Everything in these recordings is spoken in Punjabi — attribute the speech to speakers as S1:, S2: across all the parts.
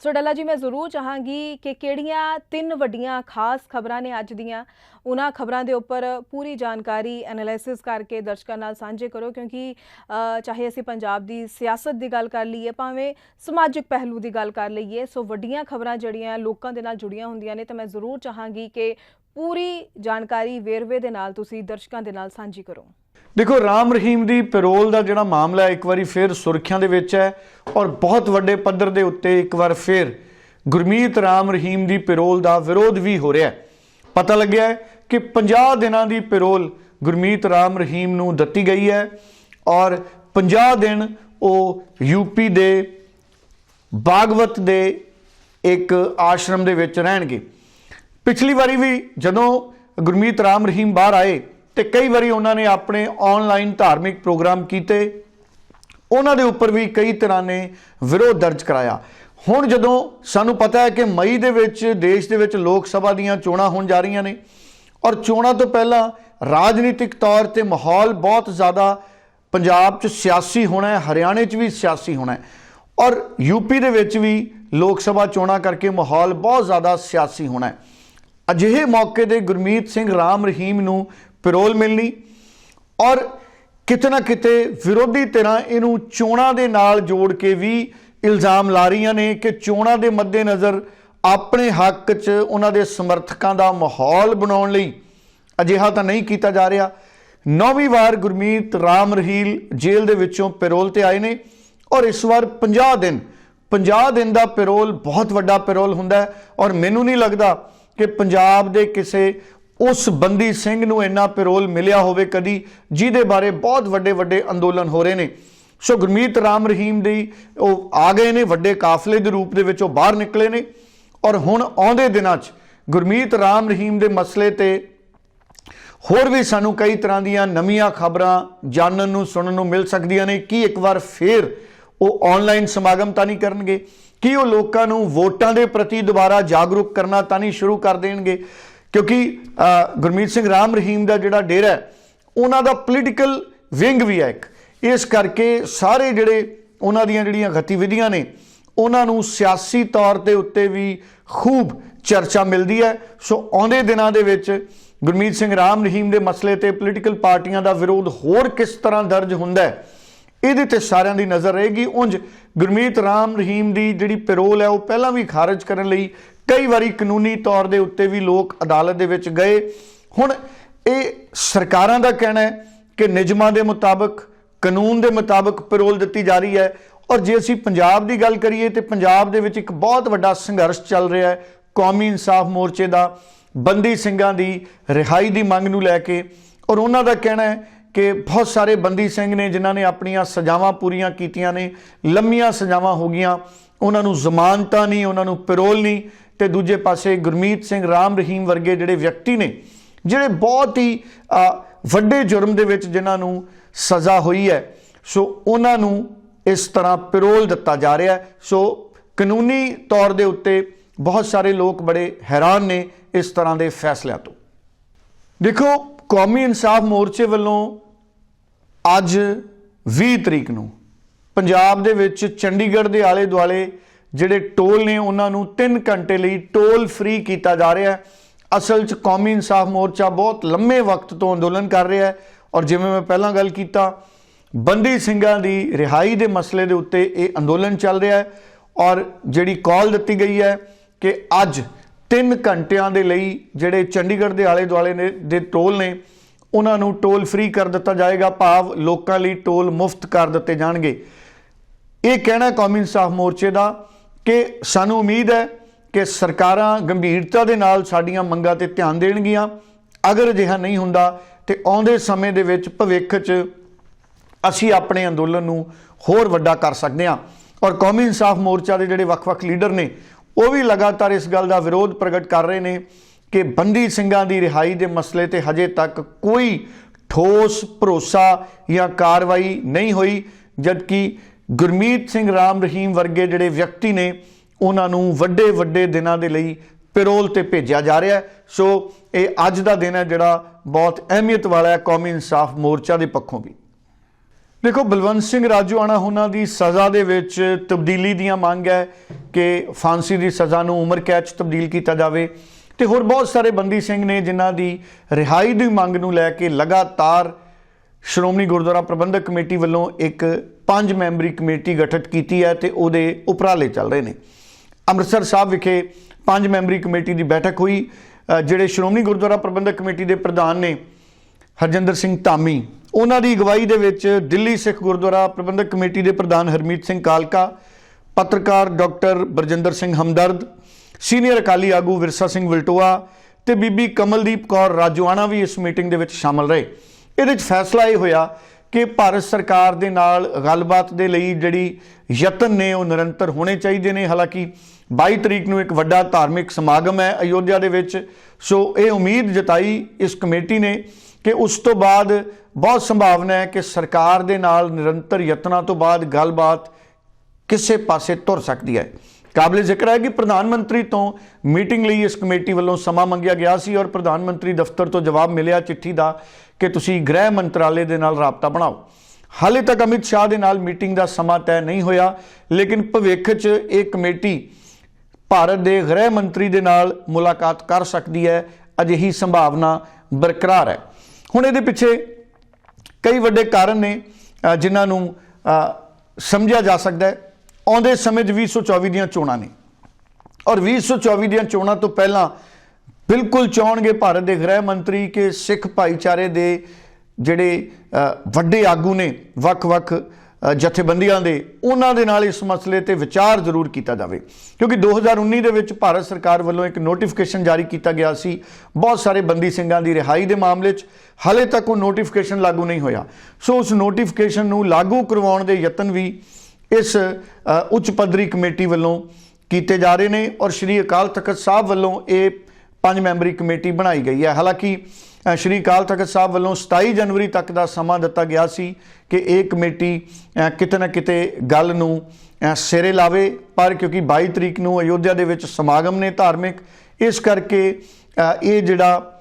S1: ਸੋ ਡੱਲਾ ਜੀ, ਮੈਂ ਜ਼ਰੂਰ ਚਾਹਾਂਗੀ ਕਿ ਕਿਹੜੀਆਂ ਤਿੰਨ ਵੱਡੀਆਂ ਖਾਸ ਖਬਰਾਂ ਨੇ ਅੱਜ ਦੀਆਂ, ਉਹਨਾਂ ਖਬਰਾਂ ਦੇ ਉੱਪਰ ਪੂਰੀ ਜਾਣਕਾਰੀ ਐਨਾਲਿਸਿਸ ਕਰਕੇ ਦਰਸ਼ਕਾਂ ਨਾਲ ਸਾਂਝੇ ਕਰੋ, ਕਿਉਂਕਿ ਚਾਹੇ ਅਸੀਂ ਪੰਜਾਬ ਦੀ ਸਿਆਸਤ ਦੀ ਗੱਲ ਕਰ ਲਈਏ, ਭਾਵੇਂ ਸਮਾਜਿਕ ਪਹਿਲੂ ਦੀ ਗੱਲ ਕਰ ਲਈਏ, ਸੋ ਵੱਡੀਆਂ ਖਬਰਾਂ ਜਿਹੜੀਆਂ ਲੋਕਾਂ ਦੇ ਨਾਲ ਜੁੜੀਆਂ ਹੁੰਦੀਆਂ ਨੇ, ਤਾਂ ਮੈਂ ਜ਼ਰੂਰ ਚਾਹਾਂਗੀ ਕਿ ਪੂਰੀ ਜਾਣਕਾਰੀ ਵੇਰਵੇ ਦੇ ਨਾਲ ਤੁਸੀਂ ਦਰਸ਼ਕਾਂ ਦੇ ਨਾਲ ਸਾਂਝੀ ਕਰੋ।
S2: ਦੇਖੋ ਰਾਮ ਰਹੀਮ ਦੀ ਪੈਰੋਲ ਦਾ ਜਿਹੜਾ ਮਾਮਲਾ ਹੈ, ਇੱਕ ਵਾਰੀ ਫੇਰ ਸੁਰਖੀਆਂ ਦੇ ਵਿੱਚ ਹੈ ਔਰ ਬਹੁਤ ਵੱਡੇ ਪੱਧਰ ਦੇ ਉੱਤੇ ਇੱਕ ਵਾਰ ਫੇਰ ਗੁਰਮੀਤ ਰਾਮ ਰਹੀਮ ਦੀ ਪੈਰੋਲ ਦਾ ਵਿਰੋਧ ਵੀ ਹੋ ਰਿਹਾ ਹੈ। ਪਤਾ ਲੱਗਿਆ ਕਿ 50 ਦਿਨਾਂ ਦੀ ਪੈਰੋਲ ਗੁਰਮੀਤ ਰਾਮ ਰਹੀਮ ਨੂੰ ਦਿੱਤੀ ਗਈ ਹੈ ਔਰ 50 ਦਿਨ ਉਹ ਯੂਪੀ ਦੇ ਬਾਗਵਤ ਦੇ ਇੱਕ ਆਸ਼ਰਮ ਦੇ ਵਿੱਚ ਰਹਿਣਗੇ। ਪਿਛਲੀ ਵਾਰੀ ਵੀ ਜਦੋਂ ਗੁਰਮੀਤ ਰਾਮ ਰਹੀਮ ਬਾਹਰ ਆਏ ਤੇ ਕਈ ਵਾਰੀ ਉਹਨਾਂ ਨੇ ਆਪਣੇ ਆਨਲਾਈਨ ਧਾਰਮਿਕ ਪ੍ਰੋਗਰਾਮ ਕੀਤੇ। ਉਹਨਾਂ ਦੇ ਉੱਪਰ ਵੀ ਕਈ ਤਰ੍ਹਾਂ ਨੇ ਵਿਰੋਧ ਦਰਜ ਕਰਾਇਆ। ਹੁਣ ਜਦੋਂ ਸਾਨੂੰ ਪਤਾ ਹੈ ਕਿ ਮਈ ਦੇ ਵਿੱਚ, ਦੇਸ਼ ਦੇ ਵਿੱਚ ਲੋਕ ਸਭਾ ਦੀਆਂ ਚੋਣਾਂ ਹੋਣ ਜਾ ਰਹੀਆਂ ਨੇ ਔਰ ਚੋਣਾਂ ਤੋਂ ਪਹਿਲਾਂ ਰਾਜਨੀਤਿਕ ਤੌਰ ਤੇ ਮਾਹੌਲ ਬਹੁਤ ਜ਼ਿਆਦਾ ਪੰਜਾਬ 'ਚ ਸਿਆਸੀ ਹੋਣਾ ਹੈ, ਹਰਿਆਣੇ 'ਚ ਵੀ ਸਿਆਸੀ ਹੋਣਾ ਹੈ ਔਰ ਯੂਪੀ ਦੇ ਵਿੱਚ ਵੀ ਲੋਕ ਸਭਾ ਚੋਣਾਂ ਕਰਕੇ ਮਾਹੌਲ ਬਹੁਤ ਜ਼ਿਆਦਾ ਸਿਆਸੀ ਹੋਣਾ ਹੈ। ਅਜਿਹੇ ਮੌਕੇ ਤੇ ਗੁਰਮੀਤ ਸਿੰਘ ਰਾਮ ਰਹੀਮ ਨੂੰ ਪੈਰੋਲ ਮਿਲਣੀ ਔਰ ਕਿਤੇ ਨਾ ਕਿਤੇ ਵਿਰੋਧੀ ਧਿਰਾਂ ਇਹਨੂੰ ਚੋਣਾਂ ਦੇ ਨਾਲ ਜੋੜ ਕੇ ਵੀ ਇਲਜ਼ਾਮ ਲਾ ਰਹੀਆਂ ਨੇ ਕਿ ਚੋਣਾਂ ਦੇ ਮੱਦੇਨਜ਼ਰ ਆਪਣੇ ਹੱਕ 'ਚ ਉਹਨਾਂ ਦੇ ਸਮਰਥਕਾਂ ਦਾ ਮਾਹੌਲ ਬਣਾਉਣ ਲਈ ਅਜਿਹਾ ਤਾਂ ਨਹੀਂ ਕੀਤਾ ਜਾ ਰਿਹਾ। ਨੌਵੀਂ ਵਾਰ ਗੁਰਮੀਤ ਰਾਮ ਰਹੀਲ ਜੇਲ੍ਹ ਦੇ ਵਿੱਚੋਂ ਪੈਰੋਲ ਤੇ ਆਏ ਨੇ ਔਰ ਇਸ ਵਾਰ 50 ਦਿਨ 50 ਦਿਨ ਦਾ ਪੈਰੋਲ ਬਹੁਤ ਵੱਡਾ ਪੈਰੋਲ ਹੁੰਦਾ ਹੈ। ਔਰ ਮੈਨੂੰ ਨਹੀਂ ਲੱਗਦਾ ਕਿ ਪੰਜਾਬ ਦੇ ਕਿਸੇ ਉਸ ਬੰਦੀ ਸਿੰਘ ਨੂੰ ਇੰਨਾ ਪੈਰੋਲ ਮਿਲਿਆ ਹੋਵੇ ਕਦੀ, ਜਿਹਦੇ ਬਾਰੇ ਬਹੁਤ ਵੱਡੇ ਵੱਡੇ ਅੰਦੋਲਨ ਹੋ ਰਹੇ ਨੇ। ਸੋ ਗੁਰਮੀਤ ਰਾਮ ਰਹੀਮ ਦੀ ਉਹ ਆ ਗਏ ਨੇ, ਵੱਡੇ ਕਾਫਲੇ ਦੇ ਰੂਪ ਦੇ ਵਿੱਚ ਉਹ ਬਾਹਰ ਨਿਕਲੇ ਨੇ। ਔਰ ਹੁਣ ਆਉਂਦੇ ਦਿਨਾਂ 'ਚ ਗੁਰਮੀਤ ਰਾਮ ਰਹੀਮ ਦੇ ਮਸਲੇ ਤੇ ਹੋਰ ਵੀ ਸਾਨੂੰ ਕਈ ਤਰ੍ਹਾਂ ਦੀਆਂ ਨਵੀਆਂ ਖਬਰਾਂ ਜਾਣਨ ਨੂੰ, ਸੁਣਨ ਨੂੰ ਮਿਲ ਸਕਦੀਆਂ ਨੇ। ਕੀ ਇੱਕ ਵਾਰ ਫੇਰ ਉਹ ਆਨਲਾਈਨ ਸਮਾਗਮ ਤਾਂ ਨਹੀਂ ਕਰਨਗੇ? ਕੀ ਉਹ ਲੋਕਾਂ ਨੂੰ ਵੋਟਾਂ ਦੇ ਪ੍ਰਤੀ ਦੁਬਾਰਾ ਜਾਗਰੂਕ ਕਰਨਾ ਤਾਂ ਨਹੀਂ ਸ਼ੁਰੂ ਕਰ ਦੇਣਗੇ? ਕਿਉਂਕਿ ਗੁਰਮੀਤ ਸਿੰਘ ਰਾਮ ਰਹੀਮ ਦਾ ਜਿਹੜਾ ਡੇਰਾ ਹੈ, ਉਹਨਾਂ ਦਾ ਪੋਲੀਟੀਕਲ ਵਿੰਗ ਵੀ ਹੈ ਇੱਕ। ਇਸ ਕਰਕੇ ਸਾਰੇ ਜਿਹੜੇ ਉਹਨਾਂ ਦੀਆਂ ਜਿਹੜੀਆਂ ਗਤੀਵਿਧੀਆਂ ਨੇ, ਉਹਨਾਂ ਨੂੰ ਸਿਆਸੀ ਤੌਰ ਦੇ ਉੱਤੇ ਵੀ ਖੂਬ ਚਰਚਾ ਮਿਲਦੀ ਹੈ। ਸੋ ਆਉਂਦੇ ਦਿਨਾਂ ਦੇ ਵਿੱਚ ਗੁਰਮੀਤ ਸਿੰਘ ਰਾਮ ਰਹੀਮ ਦੇ ਮਸਲੇ ਤੇ ਪੋਲੀਟੀਕਲ ਪਾਰਟੀਆਂ ਦਾ ਵਿਰੋਧ ਹੋਰ ਕਿਸ ਤਰ੍ਹਾਂ ਦਰਜ ਹੁੰਦਾ ਹੈ, ਇਹਦੇ ਤੇ ਸਾਰਿਆਂ ਦੀ ਨਜ਼ਰ ਰਹੇਗੀ। ਉਂਝ ਗੁਰਮੀਤ ਰਾਮ ਰਹੀਮ ਦੀ ਜਿਹੜੀ ਪੈਰੋਲ ਹੈ, ਉਹ ਪਹਿਲਾਂ ਵੀ ਖਾਰਜ ਕਰਨ ਲਈ ਕਈ ਵਾਰੀ ਕਾਨੂੰਨੀ ਤੌਰ ਦੇ ਉੱਤੇ ਵੀ ਲੋਕ ਅਦਾਲਤ ਦੇ ਵਿੱਚ ਗਏ। ਹੁਣ ਇਹ ਸਰਕਾਰਾਂ ਦਾ ਕਹਿਣਾ ਹੈ ਕਿ ਨਿਯਮਾਂ ਦੇ ਮੁਤਾਬਕ, ਕਾਨੂੰਨ ਦੇ ਮੁਤਾਬਕ ਪੈਰੋਲ ਦਿੱਤੀ ਜਾ ਰਹੀ ਹੈ। ਔਰ ਜੇ ਅਸੀਂ ਪੰਜਾਬ ਦੀ ਗੱਲ ਕਰੀਏ ਤੇ ਪੰਜਾਬ ਦੇ ਵਿੱਚ ਇੱਕ ਬਹੁਤ ਵੱਡਾ ਸੰਘਰਸ਼ ਚੱਲ ਰਿਹਾ ਹੈ ਕੌਮੀ ਇਨਸਾਫ ਮੋਰਚੇ ਦਾ, ਬੰਦੀ ਸਿੰਘਾਂ ਦੀ ਰਿਹਾਈ ਦੀ ਮੰਗ ਨੂੰ ਲੈ ਕੇ। ਔਰ ਉਹਨਾਂ ਦਾ ਕਹਿਣਾ ਹੈ ਕਿ ਬਹੁਤ ਸਾਰੇ ਬੰਦੀ ਸਿੰਘ ਨੇ ਜਿਨ੍ਹਾਂ ਨੇ ਆਪਣੀਆਂ ਸਜ਼ਾਵਾਂ ਪੂਰੀਆਂ ਕੀਤੀਆਂ ਨੇ, ਲੰਮੀਆਂ ਸਜ਼ਾਵਾਂ ਹੋ ਗਈਆਂ। ਉਹਨਾਂ ਨੂੰ ਜ਼ਮਾਨਤਾਂ ਨਹੀਂ, ਉਹਨਾਂ ਨੂੰ ਪੈਰੋਲ ਨਹੀਂ ਤੇ ਦੂਜੇ ਪਾਸੇ ਗੁਰਮੀਤ ਸਿੰਘ ਰਾਮ ਰਹੀਮ ਵਰਗੇ ਜਿਹੜੇ ਵਿਅਕਤੀ ਨੇ, ਜਿਹੜੇ ਬਹੁਤ ਹੀ ਵੱਡੇ ਜੁਰਮ ਦੇ ਵਿੱਚ ਜਿਨ੍ਹਾਂ ਨੂੰ ਸਜ਼ਾ ਹੋਈ ਹੈ, ਸੋ ਉਹਨਾਂ ਨੂੰ ਇਸ ਤਰ੍ਹਾਂ ਪੈਰੋਲ ਦਿੱਤਾ ਜਾ ਰਿਹਾ ਹੈ। ਸੋ ਕਾਨੂੰਨੀ ਤੌਰ ਦੇ ਉੱਤੇ ਬਹੁਤ ਸਾਰੇ ਲੋਕ ਬੜੇ ਹੈਰਾਨ ਨੇ ਇਸ ਤਰ੍ਹਾਂ ਦੇ ਫੈਸਲਿਆਂ ਤੋਂ। ਦੇਖੋ, ਕੌਮੀ ਇਨਸਾਫ ਮੋਰਚੇ ਵੱਲੋਂ ਅੱਜ 20 ਤਰੀਕ ਨੂੰ ਪੰਜਾਬ ਦੇ ਵਿੱਚ ਚੰਡੀਗੜ੍ਹ ਦੇ ਆਲੇ ਦੁਆਲੇ ਜਿਹੜੇ ਟੋਲ ਨੇ, ਉਹਨਾਂ ਨੂੰ 3 ਘੰਟੇ ਲਈ ਟੋਲ ਫ੍ਰੀ ਕੀਤਾ ਜਾ ਰਿਹਾ ਹੈ। ਅਸਲ 'ਚ ਕੌਮੀ ਇਨਸਾਫ ਮੋਰਚਾ ਬਹੁਤ ਲੰਮੇ ਵਕਤ ਤੋਂ ਅੰਦੋਲਨ ਕਰ ਰਿਹਾ ਹੈ। ਔਰ ਜਿਵੇਂ ਮੈਂ ਪਹਿਲਾਂ ਗੱਲ ਕੀਤਾ, ਬੰਦੀ ਸਿੰਘਾਂ ਦੀ ਰਿਹਾਈ ਦੇ ਮਸਲੇ ਦੇ ਉੱਤੇ ਇਹ ਅੰਦੋਲਨ ਚੱਲ ਰਿਹਾ ਹੈ। ਔਰ ਜਿਹੜੀ ਕਾਲ ਦਿੱਤੀ ਗਈ ਹੈ ਕਿ ਅੱਜ 3 ਘੰਟਿਆਂ ਦੇ ਲਈ ਜਿਹੜੇ ਚੰਡੀਗੜ੍ਹ ਦੇ ਆਲੇ ਦੁਆਲੇ ਨੇ, ਦੇ ਟੋਲ ਨੇ, ਉਹਨਾਂ ਨੂੰ ਟੋਲ ਫ੍ਰੀ ਕਰ ਦਿੱਤਾ ਜਾਏਗਾ। ਭਾਵ ਲੋਕਾਂ ਲਈ ਟੋਲ ਮੁਫਤ ਕਰ ਦਿੱਤੇ ਜਾਣਗੇ। ਇਹ ਕਹਿਣਾ ਕੌਮੀ ਇਨਸਾਫ ਮੋਰਚੇ ਦਾ ਕਿ ਸਾਨੂੰ ਉਮੀਦ ਹੈ ਕਿ ਸਰਕਾਰਾਂ ਗੰਭੀਰਤਾ ਦੇ ਨਾਲ ਸਾਡੀਆਂ ਮੰਗਾਂ ਤੇ ਧਿਆਨ ਦੇਣਗੀਆਂ। ਅਗਰ ਅਜਿਹਾ ਨਹੀਂ ਹੁੰਦਾ, ਤੇ ਆਉਂਦੇ ਸਮੇਂ ਦੇ ਵਿੱਚ ਭਵਿੱਖ 'ਚ ਅਸੀਂ ਆਪਣੇ ਅੰਦੋਲਨ ਨੂੰ ਹੋਰ ਵੱਡਾ ਕਰ ਸਕਦੇ ਹਾਂ। ਔਰ ਕੌਮੀ ਇਨਸਾਫ ਮੋਰਚਾ ਦੇ ਜਿਹੜੇ ਵੱਖ-ਵੱਖ ਲੀਡਰ ਨੇ, ਉਹ ਵੀ ਲਗਾਤਾਰ ਇਸ ਗੱਲ ਦਾ ਵਿਰੋਧ ਪ੍ਰਗਟ ਕਰ ਰਹੇ ਨੇ ਕਿ ਬੰਦੀ ਸਿੰਘਾਂ ਦੀ ਰਿਹਾਈ ਦੇ ਮਸਲੇ ਤੇ ਹਜੇ ਤੱਕ ਕੋਈ ਠੋਸ ਭਰੋਸਾ ਜਾਂ ਕਾਰਵਾਈ ਨਹੀਂ ਹੋਈ, ਜਦਕਿ ਗੁਰਮੀਤ ਸਿੰਘ ਰਾਮ ਰਹੀਮ ਵਰਗੇ ਜਿਹੜੇ ਵਿਅਕਤੀ ਨੇ, ਉਹਨਾਂ ਨੂੰ ਵੱਡੇ ਵੱਡੇ ਦਿਨਾਂ ਦੇ ਲਈ ਪੈਰੋਲ ਤੇ ਭੇਜਿਆ ਜਾ ਰਿਹਾ ਸੋ ਇਹ ਅੱਜ ਦਾ ਦਿਨ ਹੈ ਜਿਹੜਾ ਬਹੁਤ ਅਹਿਮੀਅਤ ਵਾਲਾ ਹੈ, ਕੌਮੀ ਇਨਸਾਫ ਮੋਰਚਾ ਦੇ ਪੱਖੋਂ ਵੀ। ਦੇਖੋ, ਬਲਵੰਤ ਸਿੰਘ ਰਾਜੂਆਣਾ, ਉਹਨਾਂ ਦੀ ਸਜ਼ਾ ਦੇ ਵਿੱਚ ਤਬਦੀਲੀ ਦੀਆਂ ਮੰਗ ਹੈ ਕਿ ਫਾਂਸੀ ਦੀ ਸਜ਼ਾ ਨੂੰ ਉਮਰ ਕੈਦ 'ਚ ਤਬਦੀਲ ਕੀਤਾ ਜਾਵੇ। ਤੇ ਹੋਰ ਬਹੁਤ ਸਾਰੇ ਬੰਦੀ ਸਿੰਘ ਨੇ ਜਿਨ੍ਹਾਂ ਦੀ ਰਿਹਾਈ ਦੀ ਮੰਗ ਨੂੰ ਲੈ ਕੇ ਲਗਾਤਾਰ ਸ਼੍ਰੋਮਣੀ ਗੁਰਦੁਆਰਾ ਪ੍ਰਬੰਧਕ ਕਮੇਟੀ ਵੱਲੋਂ ਇੱਕ ਪੰਜ ਮੈਂਬਰੀ ਕਮੇਟੀ ਗਠਿਤ ਕੀਤੀ ਹੈ ਤੇ ਉਹਦੇ ਉਪਰਾਲੇ ਚੱਲ ਰਹੇ ਨੇ। ਅੰਮ੍ਰਿਤਸਰ ਸਾਹਿਬ ਵਿਖੇ ਪੰਜ ਮੈਂਬਰੀ ਕਮੇਟੀ ਦੀ ਬੈਠਕ ਹੋਈ ਜਿਹੜੇ ਸ਼੍ਰੋਮਣੀ ਗੁਰਦੁਆਰਾ ਪ੍ਰਬੰਧਕ ਕਮੇਟੀ ਦੇ ਪ੍ਰਧਾਨ ਨੇ ਹਰਜਿੰਦਰ ਸਿੰਘ ਧਾਮੀ, ਉਹਨਾਂ ਦੀ ਅਗਵਾਈ ਦੇ ਵਿੱਚ ਦਿੱਲੀ ਸਿੱਖ ਗੁਰਦੁਆਰਾ ਪ੍ਰਬੰਧਕ ਕਮੇਟੀ ਦੇ ਪ੍ਰਧਾਨ ਹਰਮੀਤ ਸਿੰਘ ਕਾਲਕਾ, ਪੱਤਰਕਾਰ ਡਾਕਟਰ ਬਰਜਿੰਦਰ ਸਿੰਘ ਹਮਦਰਦ, ਸੀਨੀਅਰ ਅਕਾਲੀ ਆਗੂ ਵਿਰਸਾ ਸਿੰਘ ਵਲਟੋਆ ਤੇ ਬੀਬੀ ਕਮਲਦੀਪ ਕੌਰ ਰਾਜਵਾਨਾ ਵੀ ਇਸ ਮੀਟਿੰਗ ਦੇ ਵਿੱਚ ਸ਼ਾਮਲ ਰਹੇ। ਇਹਦੇ ਵਿੱਚ ਫੈਸਲਾ ਇਹ ਹੋਇਆ ਕਿ ਭਾਰਤ ਸਰਕਾਰ ਦੇ ਨਾਲ ਗੱਲਬਾਤ ਦੇ ਲਈ ਜਿਹੜੀ ਯਤਨ ਨੇ ਉਹ ਨਿਰੰਤਰ ਹੋਣੇ ਚਾਹੀਦੇ ਨੇ। ਹਾਲਾਂਕਿ 22 ਤਰੀਕ ਨੂੰ ਇੱਕ ਵੱਡਾ ਧਾਰਮਿਕ ਸਮਾਗਮ ਹੈ ਅਯੋਧਿਆ ਦੇ ਵਿੱਚ। ਸੋ ਇਹ ਉਮੀਦ ਜਤਾਈ ਇਸ ਕਮੇਟੀ ਨੇ ਕਿ ਉਸ ਤੋਂ ਬਾਅਦ ਬਹੁਤ ਸੰਭਾਵਨਾ ਹੈ ਕਿ ਸਰਕਾਰ ਦੇ ਨਾਲ ਨਿਰੰਤਰ ਯਤਨਾਂ ਤੋਂ ਬਾਅਦ ਗੱਲਬਾਤ ਕਿਸੇ ਪਾਸੇ ਤੁਰ ਸਕਦੀ ਹੈ। ਕਾਬਲੇ ਜ਼ਿਕਰ ਹੈ ਕਿ ਪ੍ਰਧਾਨ ਮੰਤਰੀ ਤੋਂ ਮੀਟਿੰਗ ਲਈ ਇਸ ਕਮੇਟੀ ਵੱਲੋਂ ਸਮਾਂ ਮੰਗਿਆ ਗਿਆ ਸੀ ਔਰ ਪ੍ਰਧਾਨ ਮੰਤਰੀ ਦਫ਼ਤਰ ਤੋਂ ਜਵਾਬ ਮਿਲਿਆ ਚਿੱਠੀ ਦਾ ਕਿ ਤੁਸੀਂ ਗ੍ਰਹਿ ਮੰਤਰਾਲੇ ਦੇ ਨਾਲ ਰਾਬਤਾ ਬਣਾਓ। ਹਾਲੇ ਤੱਕ ਅਮਿਤ ਸ਼ਾਹ ਦੇ ਨਾਲ ਮੀਟਿੰਗ ਦਾ ਸਮਾਂ ਤੈਅ ਨਹੀਂ ਹੋਇਆ, ਲੇਕਿਨ ਭਵਿੱਖ 'ਚ ਇਹ ਕਮੇਟੀ ਭਾਰਤ ਦੇ ਗ੍ਰਹਿ ਮੰਤਰੀ ਦੇ ਨਾਲ ਮੁਲਾਕਾਤ ਕਰ ਸਕਦੀ ਹੈ, ਅਜਿਹੀ ਸੰਭਾਵਨਾ ਬਰਕਰਾਰ ਹੈ। ਹੁਣ ਇਹਦੇ ਪਿੱਛੇ ਕਈ ਵੱਡੇ ਕਾਰਨ ਨੇ ਜਿਨ੍ਹਾਂ ਨੂੰ ਸਮਝਿਆ ਜਾ ਸਕਦਾ ਹੈ। ਆਉਂਦੇ ਸਮੇਂ 'ਚ 2024 ਦੀਆਂ ਚੋਣਾਂ ਨੇ। ਔਰ 2024 ਦੀਆਂ ਚੋਣਾਂ ਤੋਂ ਪਹਿਲਾਂ ਬਿਲਕੁਲ ਚਾਹਣਗੇ ਭਾਰਤ ਦੇ ਗ੍ਰਹਿ ਮੰਤਰੀ ਕਿ ਸਿੱਖ ਭਾਈਚਾਰੇ ਦੇ ਜਿਹੜੇ ਵੱਡੇ ਆਗੂ ਨੇ, ਵੱਖ-ਵੱਖ ਜਥੇਬੰਦੀਆਂ ਦੇ, ਉਹਨਾਂ ਦੇ ਨਾਲ ਇਸ ਮਸਲੇ ਤੇ ਵਿਚਾਰ ਜ਼ਰੂਰ ਕੀਤਾ ਜਾਵੇ। ਕਿਉਂਕਿ 2019 ਦੇ ਵਿੱਚ ਭਾਰਤ ਸਰਕਾਰ ਵੱਲੋਂ ਇੱਕ ਨੋਟੀਫਿਕੇਸ਼ਨ ਜਾਰੀ ਕੀਤਾ ਗਿਆ ਸੀ। ਬਹੁਤ ਸਾਰੇ ਬੰਦੀ ਸਿੰਘਾਂ ਦੀ ਰਿਹਾਈ ਦੇ ਮਾਮਲੇ 'ਚ ਹਾਲੇ ਤੱਕ ਉਹ ਨੋਟੀਫਿਕੇਸ਼ਨ ਲਾਗੂ ਨਹੀਂ ਹੋਇਆ। ਸੋ ਉਸ ਨੋਟੀਫਿਕੇਸ਼ਨ ਨੂੰ ਲਾਗੂ ਕਰਵਾਉਣ ਦੇ ਯਤਨ ਵੀ ਇਸ ਉੱਚ ਪੱਧਰੀ ਕਮੇਟੀ ਵੱਲੋਂ ਕੀਤੇ ਜਾ ਰਹੇ ਨੇ ਔਰ ਸ਼੍ਰੀ ਅਕਾਲ ਤਖਤ ਸਾਹਿਬ ਵੱਲੋਂ ਇਹ ਪੰਜ ਮੈਂਬਰੀ ਕਮੇਟੀ ਬਣਾਈ ਗਈ ਹੈ। ਹਾਲਾਂਕਿ ਸ਼੍ਰੀ ਅਕਾਲ ਤਖਤ ਸਾਹਿਬ ਵੱਲੋਂ 27 ਜਨਵਰੀ ਤੱਕ ਦਾ ਸਮਾਂ ਦਿੱਤਾ ਗਿਆ ਸੀ ਕਿ ਇਹ ਕਮੇਟੀ ਕਿਤੇ ਨਾ ਕਿਤੇ ਗੱਲ ਨੂੰ ਸਿਰੇ ਲਾਵੇ, ਪਰ ਕਿਉਂਕਿ 22 ਤਰੀਕ ਨੂੰ ਅਯੋਧਿਆ ਦੇ ਵਿੱਚ ਸਮਾਗਮ ਨੇ ਧਾਰਮਿਕ, ਇਸ ਕਰਕੇ ਇਹ ਜਿਹੜਾ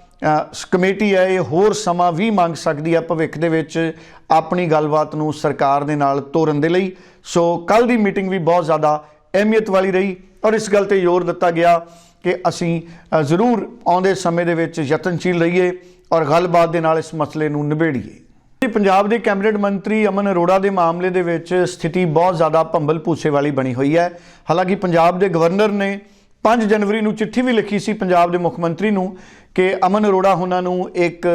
S2: ਕਮੇਟੀ ਹੈ, ਇਹ ਹੋਰ ਸਮਾਂ ਵੀ ਮੰਗ ਸਕਦੀ ਹੈ ਭਵਿੱਖ ਦੇ ਵਿੱਚ ਆਪਣੀ ਗੱਲਬਾਤ ਨੂੰ ਸਰਕਾਰ ਦੇ ਨਾਲ ਤੋਰਨ ਦੇ ਲਈ। ਸੋ ਕੱਲ ਦੀ ਮੀਟਿੰਗ ਵੀ ਬਹੁਤ ਜ਼ਿਆਦਾ ਅਹਿਮੀਅਤ ਵਾਲੀ ਰਹੀ ਔਰ ਇਸ ਗੱਲ ਤੇ ਜ਼ੋਰ ਦਿੱਤਾ ਗਿਆ ਕਿ ਅਸੀਂ ਜ਼ਰੂਰ ਆਉਂਦੇ ਸਮੇਂ ਦੇ ਵਿੱਚ ਯਤਨਸ਼ੀਲ ਰਹੀਏ ਔਰ ਗੱਲਬਾਤ ਦੇ ਨਾਲ ਇਸ ਮਸਲੇ ਨੂੰ ਨਿਬੇੜੀਏ। ਪੰਜਾਬ ਦੇ ਕੈਬਨਿਟ ਮੰਤਰੀ ਅਮਨ ਅਰੋੜਾ ਦੇ ਮਾਮਲੇ ਦੇ ਵਿੱਚ ਸਥਿਤੀ ਬਹੁਤ ਜ਼ਿਆਦਾ ਭੰਬਲ ਭੂਸੇ ਵਾਲੀ ਬਣੀ ਹੋਈ ਹੈ। ਹਾਲਾਂਕਿ ਪੰਜਾਬ ਦੇ ਗਵਰਨਰ ਨੇ 5 ਜਨਵਰੀ ਨੂੰ ਚਿੱਠੀ ਵੀ ਲਿਖੀ ਸੀ ਪੰਜਾਬ ਦੇ ਮੁੱਖ ਮੰਤਰੀ ਨੂੰ ਕਿ ਅਮਨ ਅਰੋੜਾ ਉਹਨਾਂ ਨੂੰ ਇੱਕ